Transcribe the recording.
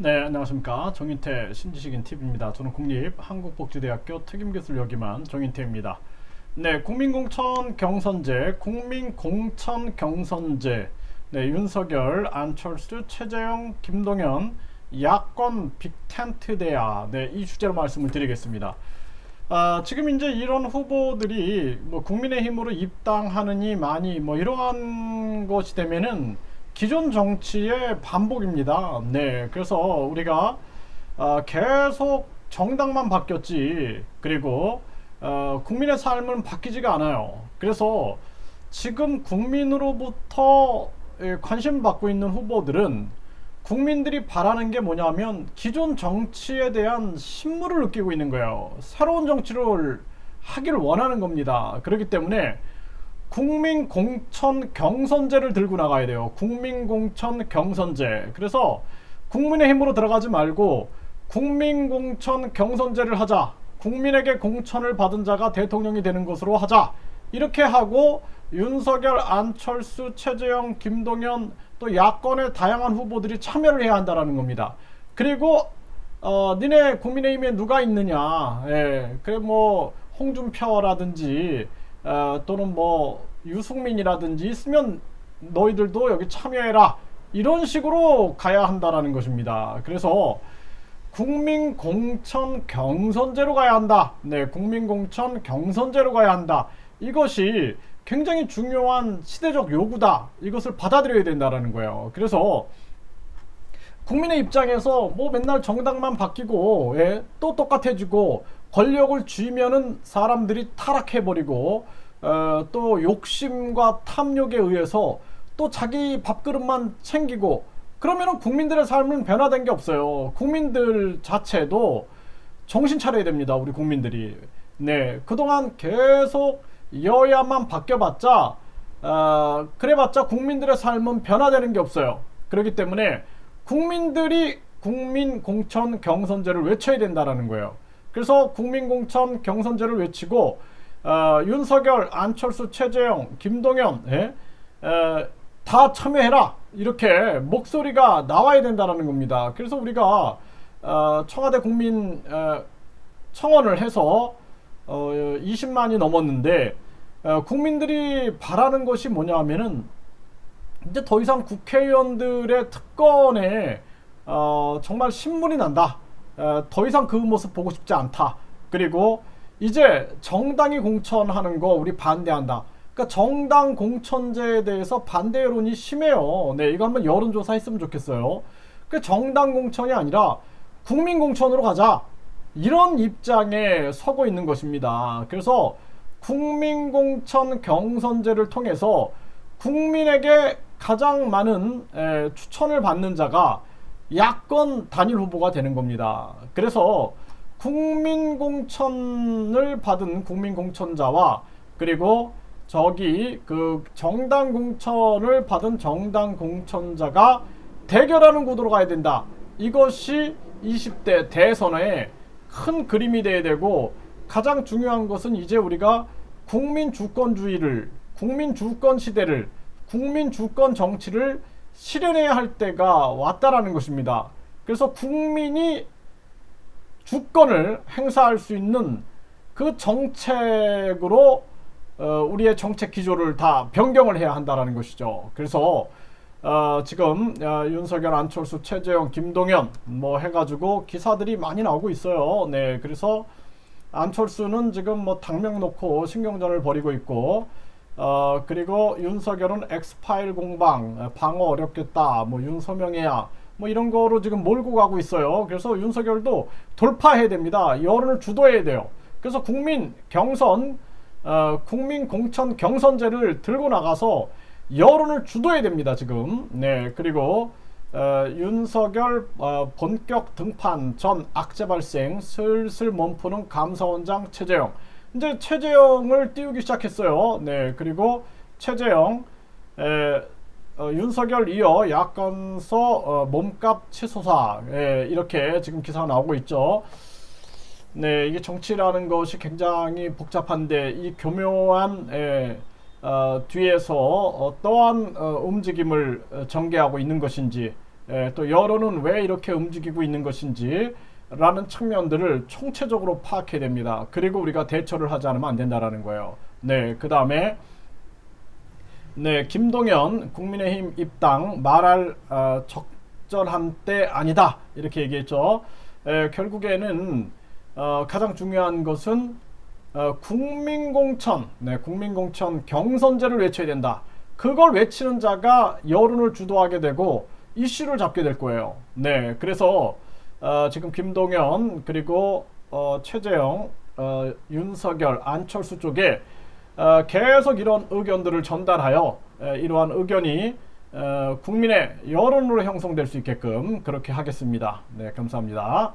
네, 안녕하십니까. 정인태 신지식인 TV입니다. 저는 국립한국복지대학교 특임교수를 역임한 정인태입니다. 네, 국민공천 경선제, 국민공천 경선제, 네, 윤석열, 안철수, 최재형, 김동연, 야권 빅텐트 대야, 네, 이 주제로 말씀을 드리겠습니다. 아, 지금 이제 이런 후보들이 뭐 국민의힘으로 입당하느니 많이 뭐 이러한 것이 되면은 기존 정치의 반복입니다. 네, 그래서 우리가 어, 계속 정당만 바뀌었지 그리고 어, 국민의 삶은 바뀌지가 않아요. 그래서 지금 국민으로부터 예, 관심 받고 있는 후보들은 국민들이 바라는 게 뭐냐면 기존 정치에 대한 신물을 느끼고 있는 거예요. 새로운 정치를 하기를 원하는 겁니다. 그렇기 때문에 국민 공천 경선제를 들고 나가야 돼요. 국민 공천 경선제. 그래서 국민의힘으로 들어가지 말고 국민 공천 경선제를 하자. 국민에게 공천을 받은 자가 대통령이 되는 것으로 하자. 이렇게 하고 윤석열, 안철수, 최재형, 김동연 또 야권의 다양한 후보들이 참여를 해야 한다라는 겁니다. 그리고 어, 니네 국민의힘에 누가 있느냐? 예, 그래 뭐 홍준표라든지 어, 또는 뭐 유승민이라든지 있으면 너희들도 여기 참여해라 이런 식으로 가야 한다라는 것입니다. 그래서 국민 공천 경선제로 가야 한다. 네, 국민 공천 경선제로 가야 한다. 이것이 굉장히 중요한 시대적 요구다. 이것을 받아들여야 된다라는 거예요. 그래서 국민의 입장에서 뭐 맨날 정당만 바뀌고 예, 또 똑같아지고 권력을 쥐면은 사람들이 타락해버리고 어, 또 욕심과 탐욕에 의해서 또 자기 밥그릇만 챙기고 그러면은 국민들의 삶은 변화된 게 없어요. 국민들 자체도 정신 차려야 됩니다. 우리 국민들이. 네. 그동안 계속 여야만 바뀌어봤자, 어, 그래봤자 국민들의 삶은 변화되는 게 없어요. 그렇기 때문에 국민들이 국민 공천 경선제를 외쳐야 된다라는 거예요. 그래서 국민 공천 경선제를 외치고 어, 윤석열, 안철수, 최재형, 김동연 예? 에, 다 참여해라 이렇게 목소리가 나와야 된다는 겁니다. 그래서 우리가 어, 청와대 국민 어, 청원을 해서 어, 20만이 넘었는데 어, 국민들이 바라는 것이 뭐냐면은 이제 더 이상 국회의원들의 특권에 어, 정말 신물이 난다. 어, 더 이상 그 모습 보고 싶지 않다. 그리고 이제 정당이 공천하는 거 우리 반대한다. 그러니까 정당 공천제에 대해서 반대 여론이 심해요. 네, 이거 한번 여론조사 했으면 좋겠어요. 그 정당 공천이 아니라 국민 공천으로 가자. 이런 입장에 서고 있는 것입니다. 그래서 국민 공천 경선제를 통해서 국민에게 가장 많은 에, 추천을 받는 자가 야권 단일 후보가 되는 겁니다. 그래서 국민공천을 받은 국민공천자와 그리고 저기 그 정당 공천을 받은 정당 공천자가 대결하는 구도로 가야 된다. 이것이 20대 대선의 큰 그림이 돼야 되고 가장 중요한 것은 이제 우리가 국민 주권주의를 국민 주권 시대를 국민 주권 정치를 실현해야 할 때가 왔다라는 것입니다. 그래서 국민이 주권을 행사할 수 있는 그 정책으로 어, 우리의 정책 기조를 다 변경을 해야 한다라는 것이죠. 그래서 어, 지금 어, 윤석열, 안철수, 최재형, 김동연 뭐 해가지고 기사들이 많이 나오고 있어요. 네, 그래서 안철수는 지금 뭐 당명 놓고 신경전을 벌이고 있고 어, 그리고 윤석열은 엑스파일 공방 방어 어렵겠다. 뭐 윤서명이야. 뭐 이런 거로 지금 몰고 가고 있어요. 그래서 윤석열도 돌파해야 됩니다. 여론을 주도해야 돼요. 그래서 국민 경선, 어, 국민 공천 경선제를 들고 나가서 여론을 주도해야 됩니다. 지금. 네. 그리고 어, 윤석열 어, 본격 등판 전 악재 발생 슬슬 몸푸는 감사원장 최재형. 이제 최재형을 띄우기 시작했어요. 네. 그리고 최재형 에, 어, 윤석열 이어 야권서 어, 몸값 치솟아 예, 이렇게 지금 기사가 나오고 있죠. 네, 이게 정치라는 것이 굉장히 복잡한데 이 교묘한 예, 어, 뒤에서 어떠한 어, 움직임을 어, 전개하고 있는 것인지 에, 또 여론은 왜 이렇게 움직이고 있는 것인지 라는 측면들을 총체적으로 파악해야 됩니다. 그리고 우리가 대처를 하지 않으면 안 된다라는 거예요. 네, 그 다음에 네, 김동연 국민의힘 입당 말할 어, 적절한 때 아니다 이렇게 얘기했죠. 에, 결국에는 어, 가장 중요한 것은 어, 국민공천, 네, 국민공천 경선제를 외쳐야 된다. 그걸 외치는 자가 여론을 주도하게 되고 이슈를 잡게 될 거예요. 네, 그래서 어, 지금 김동연 그리고 어, 최재형, 어, 윤석열, 안철수 쪽에 어, 계속 이런 의견들을 전달하여 에, 이러한 의견이 어, 국민의 여론으로 형성될 수 있게끔 그렇게 하겠습니다. 네, 감사합니다.